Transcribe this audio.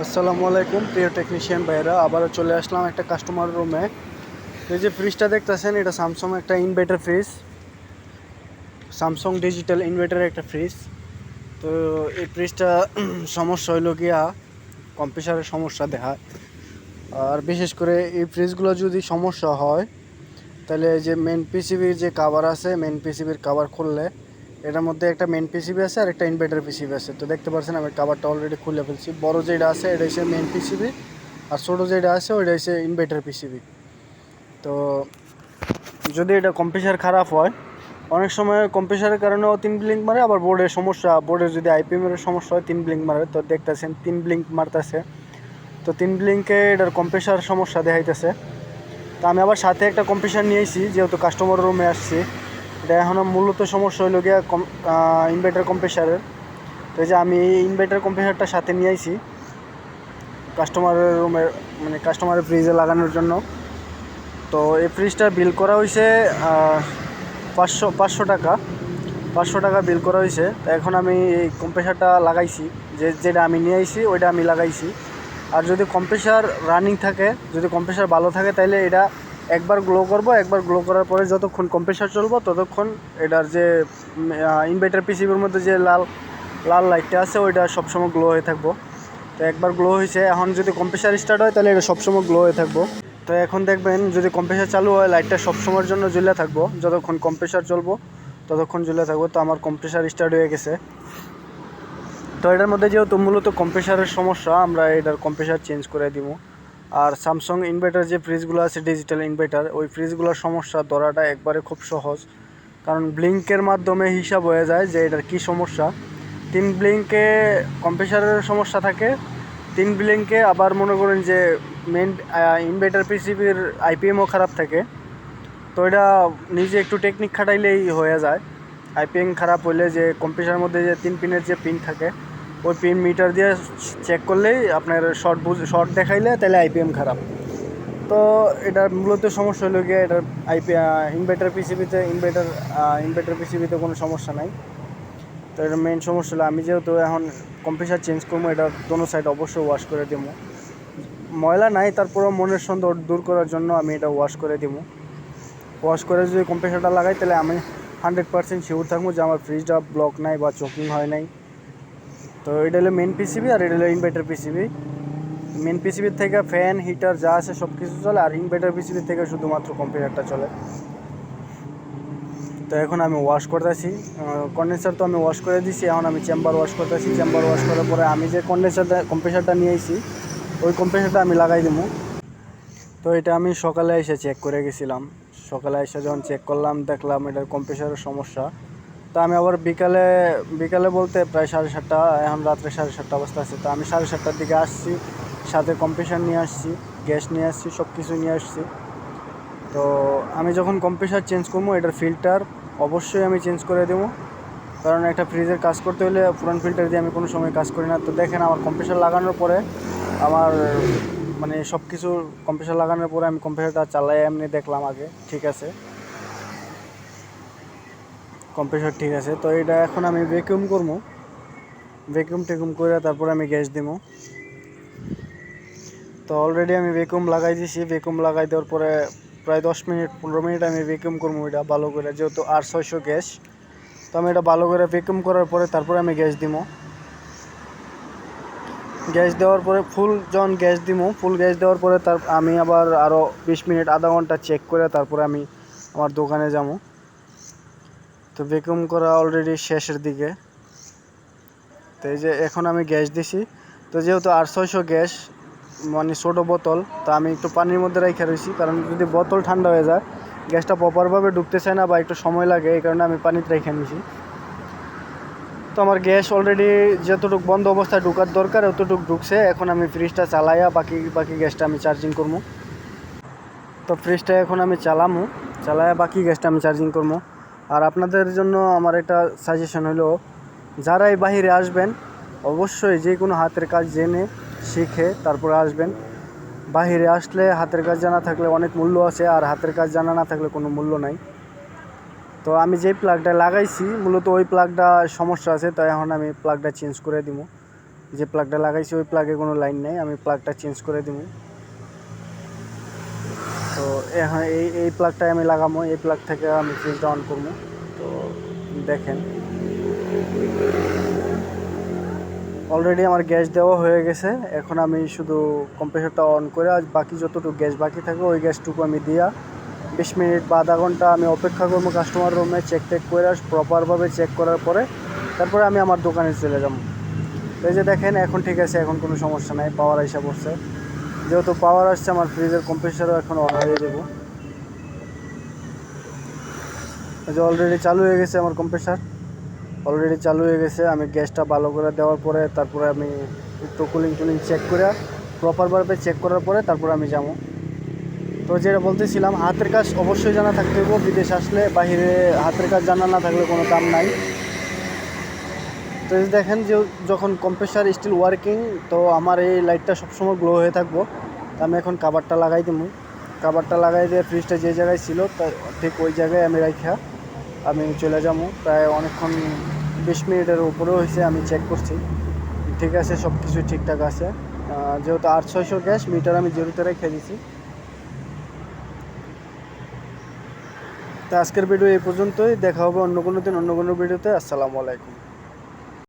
আসসালামু আলাইকুম, প্রিয় টেকনিশিয়ান ভাইরা আবারও চলে আসলাম একটা কাস্টমার রুমে এই যে ফ্রিজটা দেখতেছেন, এটা স্যামসং একটা ইনভার্টার ফ্রিজ স্যামসং ডিজিটাল ইনভার্টারের একটা ফ্রিজ তো এই ফ্রিজটা সমস্যা হইল গিয়া কম্প্রেসারের সমস্যা দেখায় আর বিশেষ করে এই ফ্রিজগুলো যদি সমস্যা হয়, তাহলে যে মেন পিসিবির যে কাভার আছে মেন পিসিবির কাভার খুললে এটার মধ্যে একটা মেন পিসিবি আছে আর একটা ইনভার্টার পিসিবি আছে। তো দেখতে পাচ্ছেন আমি কাভারটা অলরেডি খুলে ফেলছি। বড় যেটা আছে, এটা হচ্ছে মেন পিসিবি আর ছোটো যেটা আছে, ওইটা হচ্ছে ইনভার্টার পিসিবি তো যদি এটা কম্প্রেসার খারাপ হয়, অনেক সময় কম্প্রেসারের কারণেও তিন ব্লিঙ্ক মারে, আবার বোর্ডের সমস্যা বোর্ডের যদি আইপিএমের সমস্যা হয়, তিন ব্লিঙ্ক মারে। তো দেখতেছেন তিন ব্লিঙ্ক মারতেছে। তো তিন ব্লিঙ্কে এটার কম্প্রেসার সমস্যা দেখাইতেছে। তো আমি আবার সাথে একটা কম্প্রেসার নিয়েছি যেহেতু কাস্টমার রুমে আসছি। এটা এখনও মূলত সমস্যা হইল গিয়া কম ইনভার্টার কম্প্রেসারের তো এই যে আমি এই ইনভার্টার কম্প্রেসারটা সাথে নিয়ে আইছি কাস্টমারের রুমের মানে কাস্টমারের ফ্রিজে লাগানোর জন্য। তো এই ফ্রিজটার বিল করা হয়েছে পাঁচশো পাঁচশো টাকা। পাঁচশো টাকা বিল করা হয়েছে তো এখন আমি এই কম্প্রেসারটা লাগাইছি। যে, যেটা আমি নিয়ে আইছি, ওইটা আমি লাগাইছি। আর যদি কম্প্রেসার রানিং থাকে, যদি কম্প্রেসার ভালো থাকে তাহলে এটা একবার গ্লো করব, একবার গ্লো করার পরে যতক্ষণ কম্প্রেসার চলবো, ততক্ষণ এটার যে ইনভার্টার পিসিবির মধ্যে যে লাল লাল লাইটটা আছে, ওইটা সবসময় গ্লো হয়ে থাকব। তো একবার গ্লো হয়েছে এখন যদি কম্প্রেসার স্টার্ট হয়, তাহলে এটা সবসময় গ্লো হয়ে থাকব। তো এখন দেখবেন, যদি কম্প্রেসার চালু হয় লাইটটা সবসময়ের জন্য জ্বলে থাকব। যতক্ষণ কম্প্রেসার চলবো, ততক্ষণ জ্বলে থাকব। তো আমার কম্প্রেসার স্টার্ট হয়ে গেছে। তো এটার মধ্যে যেহেতু মূলত কম্প্রেসারের সমস্যা, আমরা এটার কম্প্রেসার চেঞ্জ করে দিব। আর স্যামসং ইনভার্টার যে ফ্রিজগুলো আছে ডিজিটাল ইনভার্টার ওই ফ্রিজগুলোর সমস্যা ধরাটা একবারে খুব সহজ। কারণ ব্লিঙ্কের মাধ্যমে হিসাব হয়ে যায় যে এটার কী সমস্যা। তিন ব্লিঙ্কে কম্প্রেসারের সমস্যা থাকে। তিন ব্লিঙ্কে আবার মনে করেন যে মেন ইনভার্টার পিসিবির আইপিএমও খারাপ থাকে। তো এটা নিজে একটু টেকনিক খাটাইলেই হয়ে যায়। আইপিএম খারাপ হলে যে কম্প্রেসারের মধ্যে যে তিন পিনের যে পিন থাকে ওই পিন মিটার দিয়ে চেক করলেই আপনার শর্ট বুঝ শর্ট দেখাইলে তাহলে আইপিএম খারাপ। তো এটার মূলত সমস্যা হলো গিয়ে এটার আইপি ইনভার্টার পিসিবিতে ইনভার্টার ইনভার্টার পিসিবিতে কোনো সমস্যা নাই। তো এটার মেন সমস্যা হলো আমি যেহেতু এখন কম্প্রেসার চেঞ্জ করব, এটা দোনো সাইড অবশ্যই ওয়াশ করে দেবো। ময়লা নাই, তারপরেও মনের সন্দেহ দূর করার জন্য আমি এটা ওয়াশ করে দেবো। ওয়াশ করে যদি কম্প্রেসারটা লাগাই, তাহলে আমি হান্ড্রেড পার্সেন্ট শিওর থাকব যে আমার ফ্রিজটা ব্লক নাই বা চকিং হয় নাই। তো এটা হলো মেন পিসিবি আর এটা হলো ইনভার্টার পিসিবি মেন পিসিবির থেকে ফ্যান হিটার যা আছে সব কিছু চলে, আর ইনভার্টার পিসিবির থেকে শুধুমাত্র কম্পিউটারটা চলে। তো এখন আমি ওয়াশ করতেছি। কন্ডেন্সার তো আমি ওয়াশ করে দিছি, এখন আমি চেম্বার ওয়াশ করতেছি। চেম্বার ওয়াশ করার পরে আমি যে কন্ডেন্সারটা কম্প্রেসারটা নিয়ে আইছি ওই কম্প্রেসারটা আমি লাগাই দেবো। তো এটা আমি সকালে এসে চেক করে গেছিলাম। সকালে এসে যখন চেক করলাম, দেখলাম এটার কম্প্রেসারের সমস্যা। তো আমি আবার বিকালে বিকালে বলতে প্রায় সাড়ে সাতটা, এখন রাত্রে সাড়ে সাতটা অবস্থা আছে। তো আমি সাড়ে সাতটার দিকে আসছি, সাথে কম্প্রেসার নিয়ে আসছি গ্যাস নিয়ে আসছি সব কিছু নিয়ে আসছি। তো আমি যখন কম্প্রেসার চেঞ্জ করব, এটার ফিল্টার অবশ্যই আমি চেঞ্জ করে দেবো। কারণ একটা ফ্রিজের কাজ করতে হলে পুরান ফিল্টার দিয়ে আমি কোনো সময় কাজ করি না। তো দেখেন আমার কম্প্রেসার লাগানোর পরে, আমার মানে সব কিছু কম্প্রেসার লাগানোর পরে আমি কম্প্রেসারটা চালাই এমনি দেখলাম আগে, ঠিক আছে। কম্প্রেসার ঠিক আছে। তো এটা এখন আমি ভ্যাকুম করব। ভ্যাকুম টেকুম করে তারপরে আমি গ্যাস দিব। তো অলরেডি আমি ভ্যাকুম লাগাই দিছি। ভ্যাকুম লাগাই দেওয়ার পরে প্রায় দশ মিনিট, পনেরো মিনিট আমি ভ্যাকুম করব এটা ভালো করে, যেহেতু আর ছয়শো গ্যাস তো আমি এটা ভালো করে ভ্যাকুম করার পরে তারপরে আমি গ্যাস দিব। গ্যাস দেওয়ার পরে ফুল যখন গ্যাস দিব ফুল গ্যাস দেওয়ার পরে তার আমি আবার আরও বিশ মিনিট, আধা ঘণ্টা চেক করে তারপরে আমি আমার দোকানে যাব। তো ভ্যাকুম করা অলরেডি শেষের দিকে। তো এই যে এখন আমি গ্যাস দিছি। তো যেহেতু আর ছয়শো গ্যাস মানে ছোটো বোতল, তো আমি একটু পানির মধ্যে রেখে রয়েছি। কারণ যদি বোতল ঠান্ডা হয়ে যায়, গ্যাসটা প্রপারভাবে ঢুকতে চায় না বা একটু সময় লাগে, এই কারণে আমি পানিতে রেখে নিছি তো আমার গ্যাস অলরেডি যতটুকু বন্ধ অবস্থায় ঢুকার দরকার, অতটুকু ঢুকছে। এখন আমি ফ্রিজটা চালাইয়া বাকি বাকি গ্যাসটা আমি চার্জিং করব। তো ফ্রিজটা এখন আমি চালামু। চালাইয়া বাকি গ্যাসটা আমি চার্জিং করব। আর আপনাদের জন্য আমার একটা সাজেশন হলো, যারাই বাহিরে আসবেন, অবশ্যই যে কোনো হাতের কাজ জেনে শিখে তারপরে আসবেন। বাহিরে আসলে হাতের কাজ জানা থাকলে অনেক মূল্য আছে আর হাতের কাজ জানা না থাকলে কোনো মূল্য নাই। তো আমি যেই প্লাগটা লাগাইছি, মূলত ওই প্লাগটা সমস্যা আছে, তাই এখন আমি প্লাগটা চেঞ্জ করে দিব। যে প্লাগটা লাগাইছি, ওই প্লাগে কোনো লাইন নেই, আমি প্লাগটা চেঞ্জ করে দিব। তো এখন এই এই প্লাগটাই আমি লাগাবো এই প্লাগ থেকে আমি ফ্রিজটা অন করব তো দেখেন। অলরেডি আমার গ্যাস দেওয়া হয়ে গেছে। এখন আমি শুধু কম্প্রেসারটা অন করে, আর বাকি যতটুকু গ্যাস বাকি থাকে ওই গ্যাসটুকু আমি দিয়া বিশ মিনিট বা আধা ঘণ্টা আমি অপেক্ষা করব কাস্টমার রুমে চেক টেক করে প্রপারভাবে চেক করার পরে তারপরে আমি আমার দোকানে চলে যাব এই যে দেখেন, এখন ঠিক আছে, এখন কোনো সমস্যা নাই পাওয়ার এসে পড়ছে। যেহেতু পাওয়ার আসছে, আমার ফ্রিজের কম্প্রেসারও এখন অন হয়ে দেবো যে অলরেডি চালু হয়ে গেছে আমার কম্প্রেসার অলরেডি চালু হয়ে গেছে, আমি গ্যাসটা ভালো করে দেওয়ার পরে, তারপরে আমি একটু কুলিং টুলিং চেক করে প্রপারভাবে চেক করার পরে তারপরে আমি যাব। তো যেটা বলতেছিলাম, হাতের কাজ অবশ্যই জানা থাকতে হবে বিদেশ আসলে বাইরে হাতের কাজ জানা না থাকলে কোনো কাম নাই। তো এই দেখেন যে যখন কম্প্রেসার স্টিল ওয়ার্কিং তো আমার এই লাইটটা সবসময় গ্লো হয়ে থাকব। তো আমি এখন কাবারটা লাগাই দিব কাবারটা লাগাই দিয়ে ফ্রিজটা যে জায়গায় ছিল, তা ঠিক ওই জায়গায় আমি রাখা আমি চলে যাব প্রায় অনেকক্ষণ বিশ মিনিটের উপরেও হয়েছে, আমি চেক করছি। ঠিক আছে সব কিছু ঠিকঠাক আছে। যেহেতু আট ছয়শো গ্যাস মিটার আমি জিরোতে রেখে দিছি। তো আজকের ভিডিও এই পর্যন্তই। দেখা হবে অন্য কোনো দিন, অন্য কোনো ভিডিওতে আসসালামু আলাইকুম।